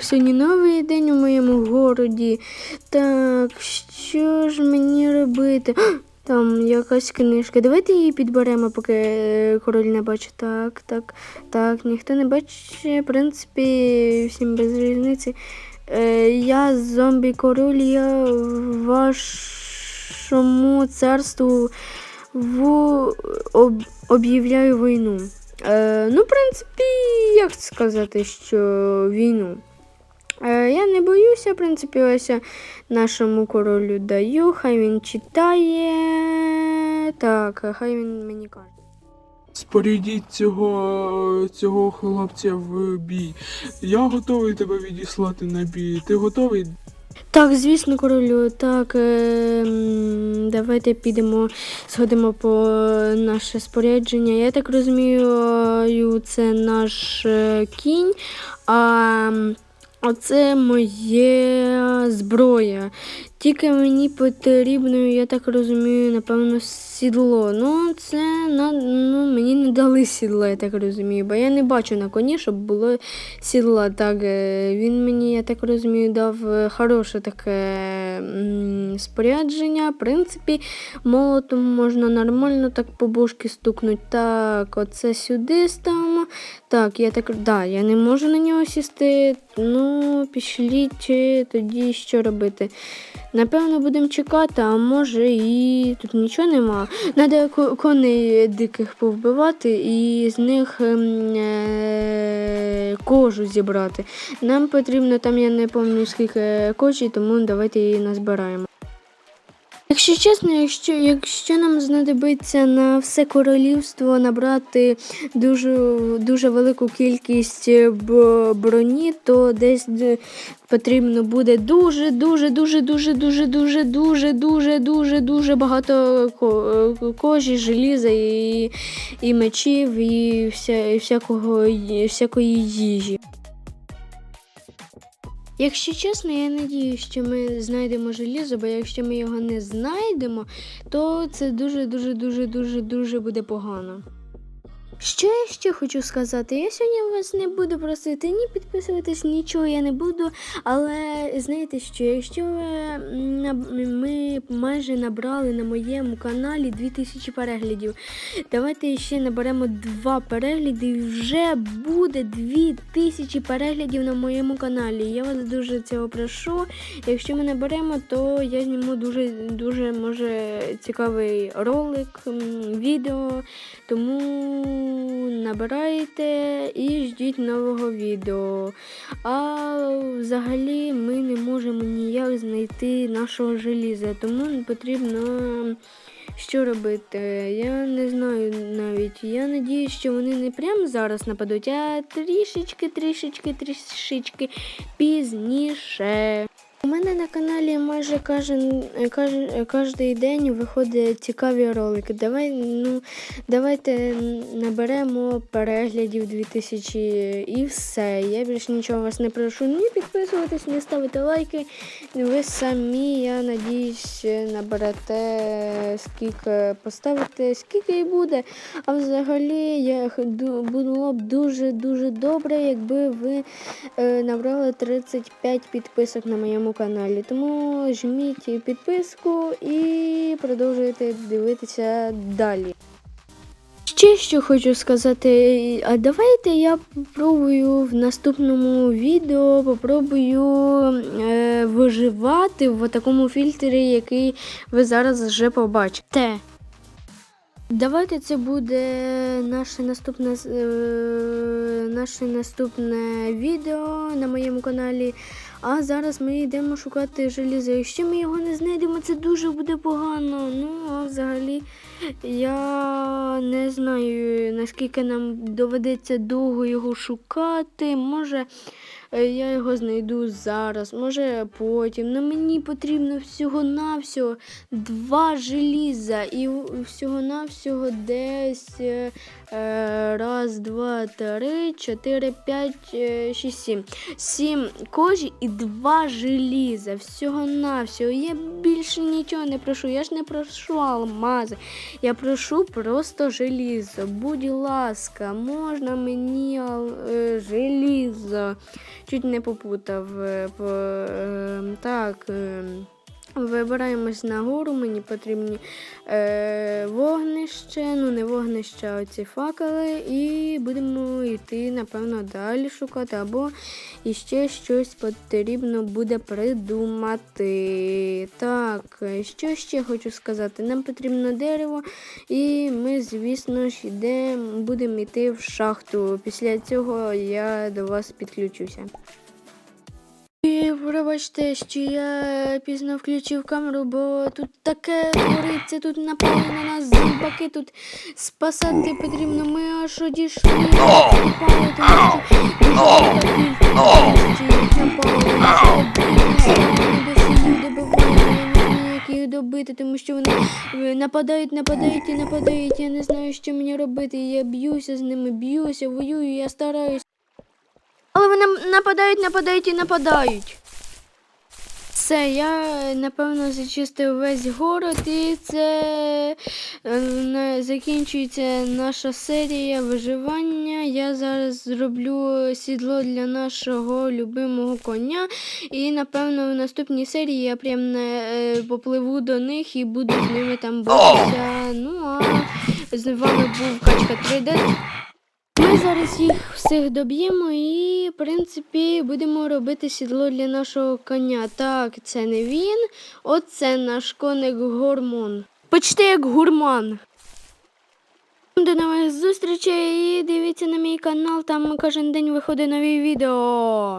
Так, сьогодні новий день у моєму городі. Так, що ж мені робити? Там якась книжка. Давайте її підберемо, поки е, король не бачить. Так, так, так, ніхто не бачить. В принципі, всім без різниці. Е, я зомбі король, я вашому царству в... об... об'являю війну. Е, ну, в принципі, як сказати, що війну. Е, я не боюся, в принципі, ось нашому королю даю, хай він читає. Так, хай він мені каже. Спорядіть цього, цього хлопця в бій. Я готовий тебе відіслати на бій. Ти готовий? Так, звісно, королю, так, е, давайте підемо, сходимо по наше спорядження. Я так розумію, це наш е, кінь, а оце моє зброя. Тільки мені потрібно, я так розумію, напевно, сідло. Ну, це ну, мені не дали сідло, я так розумію, бо я не бачу на коні, щоб було сідла. Так, е, він мені, я так розумію, дав е, хороше таке спорядження. В принципі, молотом можна нормально так по бошки стукнути. Так, оце сюди ставимо. Так, я так, да, я не можу на нього сісти. Ну, пішліть, чи тоді що робити? Напевно, будемо чекати, а може і тут нічого нема. Треба коней диких повбивати і з них ем, е, кожу зібрати. Нам потрібно там, я не пам'ятаю скільки кожі, тому давайте її назбираємо. Якщо чесно, якщо, якщо нам знадобиться на все королівство набрати дуже, дуже велику кількість е, броні, то десь потрібно буде дуже, дуже, дуже, дуже, дуже, дуже, дуже, дуже, дуже, дуже багато е, кожі, желіза і, і мечів, і, вся, і всякого, і всякої їжі. Якщо чесно, я надію, що ми знайдемо желізо, бо якщо ми його не знайдемо, то це дуже, дуже, дуже, дуже, дуже буде погано. Що я ще хочу сказати? Я сьогодні вас не буду просити ні підписуватись, нічого я не буду. Але знаєте що, якщо ви, м, наб- ми майже набрали на моєму каналі 2000 переглядів, давайте ще наберемо два перегляди і вже буде 2000 переглядів на моєму каналі. Я вас дуже цього прошу. Якщо ми наберемо, то я зніму дуже дуже може цікавий ролик, відео. Тому набирайте і ждіть нового відео. А взагалі ми не можемо ніяк знайти нашого желіза, тому потрібно. Що робити? Я не знаю навіть. Я надіюсь, що вони не прямо зараз нападуть, а трішечки, трішечки, трішечки пізніше. У мене на каналі майже кожен, кожен, кожен день виходять цікаві ролики. Давай, ну, давайте наберемо переглядів 2000 і все. Я більше нічого вас не прошу. Ні підписуватись, ні ставити лайки. Ви самі, я надіюсь, наберете скільки поставите, скільки і буде. А взагалі я було б дуже-дуже добре, якби ви е, набрали 35 підписок на моєму каналі. Тому жміть підписку і продовжуйте дивитися далі. Ще що хочу сказати, а давайте я попробую в наступному відео попробую е, виживати в такому фільтрі, який ви зараз вже побачите. Давайте це буде наше наступне, е, наше наступне відео на моєму каналі. А зараз ми йдемо шукати желізо. Якщо ми його не знайдемо, це дуже буде погано. Ну, а взагалі я не знаю, наскільки нам доведеться довго його шукати. Може, я його знайду зараз, може потім. Ну мені потрібно всього-навсього два желіза. І всього-навсього десь е, раз, два, три, чотири, п'ять, е, шість, сім. Сім кожі і два желіза. Всього-навсього. Я більше нічого не прошу. Я ж не прошу алмази. Я прошу просто желізо. Будь ласка, можна мені е, желізо. Чуть не попутав. е, е, так. е, Вибираємось нагору, мені потрібні е, вогнище, ну не вогнище, а оці факели, і будемо йти, напевно, далі шукати, або іще щось потрібно буде придумати. Так, що ще хочу сказати? Нам потрібно дерево, і ми, звісно ж, йдемо, будемо йти в шахту. Після цього я до вас підключуся. І пробачте, що я пізно включив камеру, бо тут таке твориться, тут напали на нас зомбаки, тут спасати потрібно. Ми аж одійшли, напали, тому що дуже велика кількість як їх добити, тому що вони е, нападають, нападають і нападають. Я не знаю, що мені робити. Я б'юся з ними, б'юся, воюю, я стараюсь. Але вони нападають, нападають і нападають. Все, я напевно зачистив весь город, і це е, закінчується наша серія виживання. Я зараз зроблю сідло для нашого любимого коня. І напевно в наступній серії я прям не е, попливу до них і буду з ними там битися. Ну а з вами був Качка 3D. Зараз їх всіх доб'ємо і, в принципі, будемо робити сідло для нашого коня. Так, це не він, оце наш коник гормон. Почти як гурман. До нових зустрічей і дивіться на мій канал, там кожен день виходить нові відео.